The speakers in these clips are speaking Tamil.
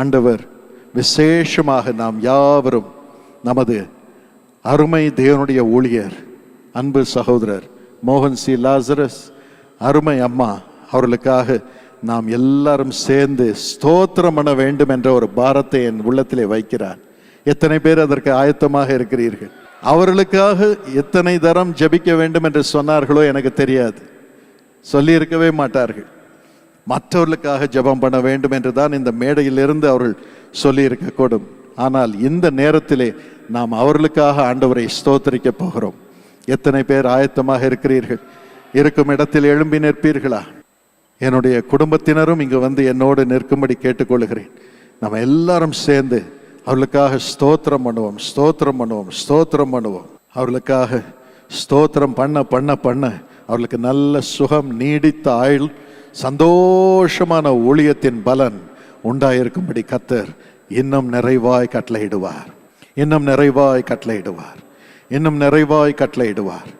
ஆண்டவர் விசேஷமாக நாம் யாவரும் நமது அருமை தேவனுடைய ஊழியர் அன்பு சகோதரர் மோகன் சி. லாசரஸ் அருமை அம்மா அவர்களுக்காக நாம் எல்லாரும் சேர்ந்து ஸ்தோத்திரம் பண்ண வேண்டும் என்ற ஒரு பாரத்தை என் உள்ளத்திலே வைக்கிறார். எத்தனை பேர் அதற்கு ஆயத்தமாக இருக்கிறீர்கள்? அவர்களுக்காக எத்தனை தரம் ஜெபிக்க வேண்டும் என்று சொன்னார்களோ எனக்கு தெரியாது. சொல்லியிருக்கவே மாட்டார்கள். மற்றவர்களுக்காக ஜெபம் பண்ண வேண்டும் என்று தான் இந்த மேடையிலிருந்து அவர்கள் சொல்லியிருக்கக்கூடும். ஆனால் இந்த நேரத்திலே நாம் அவர்களுக்காக ஆண்டவரை ஸ்தோத்தரிக்க போகிறோம். எத்தனை பேர் ஆயத்தமாக இருக்கிறீர்கள்? இருக்கும் இடத்தில் எழும்பி நிற்பீர்களா? என்னுடைய குடும்பத்தினரும் இங்கு வந்து என்னோடு நிற்கும்படி கேட்டுக்கொள்கிறேன். நம்ம எல்லாரும் சேர்ந்து அவர்களுக்காக ஸ்தோத்திரம் பண்ணுவோம் ஸ்தோத்திரம் பண்ணுவோம் ஸ்தோத்திரம் பண்ணுவோம். அவர்களுக்காக ஸ்தோத்திரம் பண்ண பண்ண பண்ண அவர்களுக்கு நல்ல சுகம் நீடித்த ஆயுள் சந்தோஷமான ஊழியத்தின் பலன் உண்டாயிருக்கும்படி கத்தர் இன்னும் நிறைவாய் கட்டளையிடுவார். இன்னும் நிறைவாய் கட்டளையிடுவார். இன்னும் நிறைவாய் கட்டளையிடுவார்.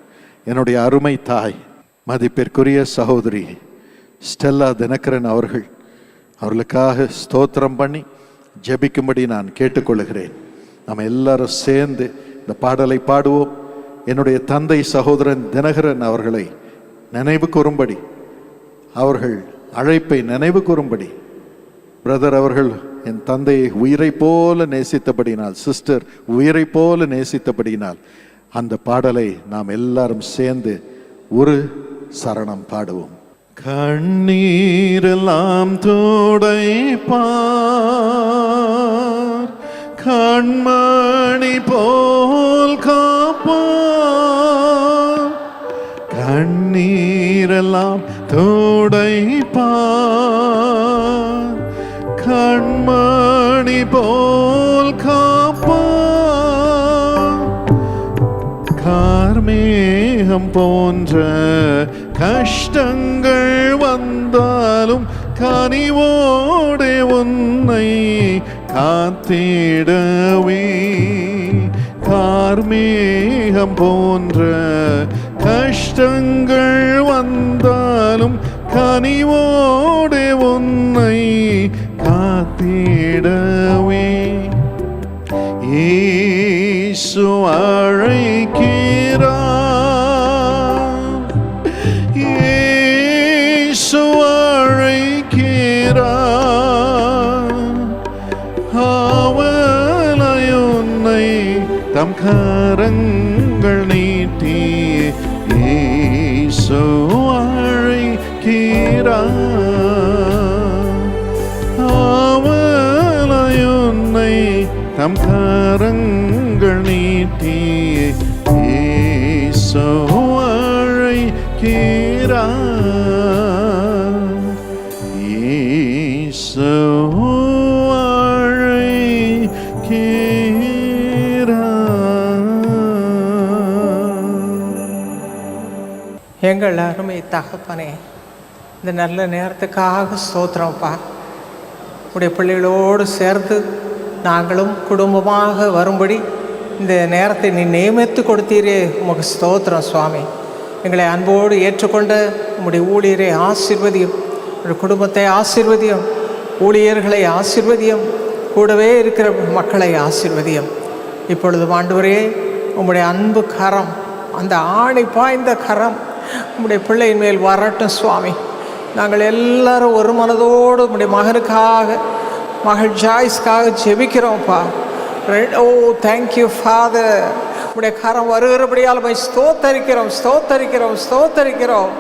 என்னுடைய அருமை தாய் மதிப்பிற்குரிய சகோதரி ஸ்டெல்லா தினகரன் அவர்கள் அவர்களுக்காக ஸ்தோத்திரம் பண்ணி ஜெபிக்கும்படி நான் கேட்டுக்கொள்கிறேன் நம்ம எல்லாரும் சேர்ந்து இந்த பாடலை பாடுவோம். என்னுடைய தந்தை சகோதரன் தினகரன் அவர்களை நினைவு கூறும்படி அவர்கள் அழைப்பை நினைவு கூறும்படி பிரதர் அவர்கள் என் தந்தையை உயிரை போல நேசித்தபடினால் சிஸ்டர் உயிரை போல நேசித்தபடினால் அந்த பாடலை நாம் எல்லாரும் சேர்ந்து ஒரு சரணம் பாடுவோம். கண்ணீரெல்லாம் தோடைப்பார் கண்மணி போல் காப்பார். கண்ணீரெல்லாம் தோடைப்பார் கண்மணி போல் காப்பார். கார்மேகம் போன்ற கஷ்டங்கள் வந்தாலும் கனிவோடே உன்னை காத்திடவே. கார்மேகம் போன்ற கஷ்டங்கள் வந்தாலும் கனிவோடு உன்னை காத்திடவே. இயேசு அழைக்கிறார். இயேசு அழைக்கிறார். அவளை தம் கரங்கள் நீட்டி இயேசு அழைக்கிறார் தம் கரங்கள் நீட்டி இயேசு அழைக்கிறார் இயேசு அழைக்கிறார் எங்கள் அருமை தகப்பனே இந்த நல்ல நேரத்துக்காக ஸ்தோத்திரம்ப்பா உடைய பிள்ளைகளோடு சேர்ந்து நாங்களும் குடும்பமாக வரும்படி இந்த நேரத்தை நீ நியமித்து கொடுத்தீரே. உமக்கு ஸ்தோத்திரம் சுவாமி. எங்களை அன்போடு ஏற்றுக்கொண்ட உம்முடைய ஊழியரை ஆசிர்வதியும் ஒரு குடும்பத்தை ஆசிர்வதியும் ஊழியர்களை ஆசிர்வதியும் கூடவே இருக்கிற மக்களை ஆசிர்வதியும். இப்பொழுது ஆண்டவரே உம்முடைய அன்பு கரம் அந்த ஆணை பாய்ந்த கரம் உம்முடைய பிள்ளையின் மேல் வரட்டும் சுவாமி. நாங்கள் எல்லாரும் ஒரு மனதோடு உம்முடைய மகனுக்காக மகள் ஜாய்ஸ்க்காக ஜெபிக்கிறோம்ப்பா ஓ தேங்க்யூ ஃபாதர் உடைய கரம் வருகிறபடியால் போய் ஸ்தோத்தரிக்கிறோம் ஸ்தோத்தரிக்கிறோம் ஸ்தோத்தரிக்கிறோம்.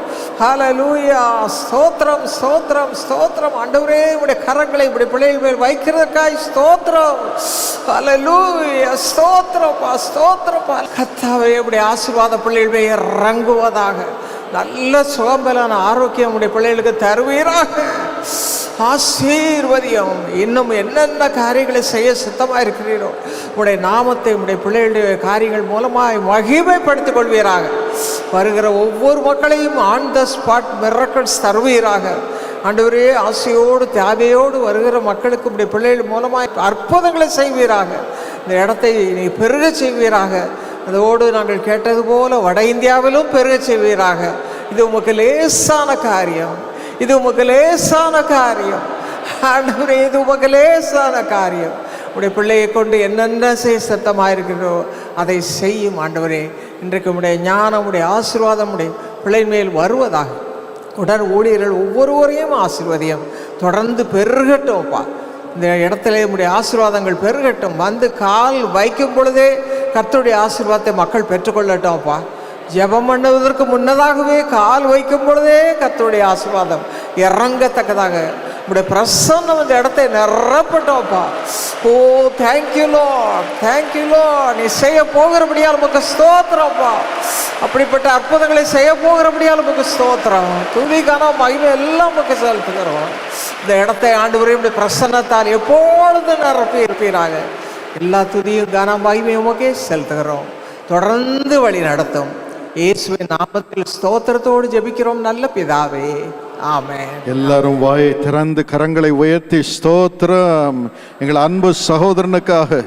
லூயா ஸ்தோத்திரம் ஸ்தோத்திரம் ஸ்தோத்திரம். அண்டவரே உடைய கரங்களை இப்படி பிள்ளைகள் மேல் வைக்கிறதுக்காய் ஸ்தோத்திரம். பா ஸ்தோத்திரப்பா ஸ்தோத்திரப்பா கத்தாவே இப்படி ஆசீர்வாத பிள்ளைகள் மேல் இறங்குவதாக. நல்ல சுகம்பலான ஆரோக்கியம் உடைய பிள்ளைகளுக்கு தருவீராக. ஆசீர்வதியம். இன்னும் என்னென்ன காரியங்களை செய்ய சித்தமாக இருக்கிறீரோ உடைய நாமத்தை உடைய பிள்ளைகளுடைய காரியங்கள் மூலமாக மகிமைப்படுத்திக் கொள்வீராக. வருகிற ஒவ்வொரு மக்களையும் ஆன் த ஸ்பாட் மிரக்கல்ஸ் தருவீராக. ஆண்டவரே ஆசையோடு தேவையோடு வருகிற மக்களுக்கு உடைய பிள்ளைகள் மூலமாக அற்புதங்களை செய்வீராக. இந்த இடத்தை நீ பெருக செய்வீராக. அதோடு நாங்கள் கேட்டது போல வட இந்தியாவிலும் பெருக செய்வீராக. இது உமக்கு லேசான காரியம். இது உமக்கு லேசான காரியம். ஆண்டவரே இது உமக்கு லேசான காரியம். உடைய பிள்ளையை கொண்டு என்னென்ன செய்ய சத்தமாயிருக்கிறோ அதை செய்யும் ஆண்டவரே. இன்றைக்கு உடைய ஞானம் உடைய ஆசீர்வாதம் உடைய பிள்ளை மேல் வருவதாக. உடன் ஊழியர்கள் ஒவ்வொருவரையும் ஆசீர்வதியம். தொடர்ந்து பெருகட்டும்ப்பா இந்த இடத்துல நம்முடைய ஆசீர்வாதங்கள் பெருகட்டும். வந்து கால் வைக்கும் பொழுதே கர்த்தருடைய ஆசீர்வாதத்தை மக்கள் பெற்றுக்கொள்ளட்டும்ப்பா. ஜெபம் பண்ணுவதற்கு முன்னதாகவே கால் வைக்கும் பொழுதே கர்த்தருடைய ஆசீர்வாதம் இறங்கத்தக்கதாக. உடைய பிரசன்னம் இந்த இடத்தை நிரப்பட்டோம்ப்பா. ஓ தேங்க்யூலோ லோ தேங்க்யூ லோ நீ செய்ய போகிறபடியால் உமக்கு ஸ்தோத்திரம்ப்பா. அப்படிப்பட்ட அற்புதங்களை செய்ய போகிறபடியால் உமக்கு ஸ்தோத்திரம். துணிக்கான மகிமை எல்லாம் உமக்கு செலுத்துகிறோம் இந்த இடத்தை ஆண்டு இப்படி பிரசன்னத்தால் எப்பொழுது நிரப்பி இருப்பீராக. எல்லா துதியும் கன வாய்மையும் உமக்கே செலுத்துகிறோம். தொடர்ந்து வழி நடத்தும். இயேசுவின் நாமத்தில் ஸ்தோத்திரத்தோடு ஜெபிக்கிறோம் நல்ல பிதாவே. எல்லாரும் வாயை திறந்து கரங்களை உயர்த்தி ஸ்தோத்திரம். எங்கள் அன்பு சகோதரனுக்காக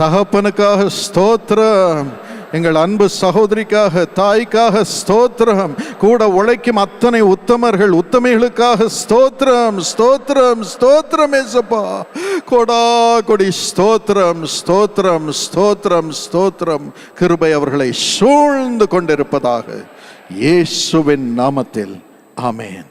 தகப்பனுக்காக ஸ்தோத்திரம். எங்கள் அன்பு சகோதரிக்காக தாய்க்காக ஸ்தோத்திரம். கூட உழைக்கும் அத்தனை உத்தமர்கள் உத்தமைகளுக்காக ஸ்தோத்திரம் ஸ்தோத்திரம் ஸ்தோத்திரம் ஏசப்பா. கொடா கொடி ஸ்தோத்திரம் ஸ்தோத்திரம் ஸ்தோத்திரம் ஸ்தோத்திரம். கிருபை அவர்களை சூழ்ந்து கொண்டிருப்பதாக இயேசுவின் நாமத்தில். ஆமேன்.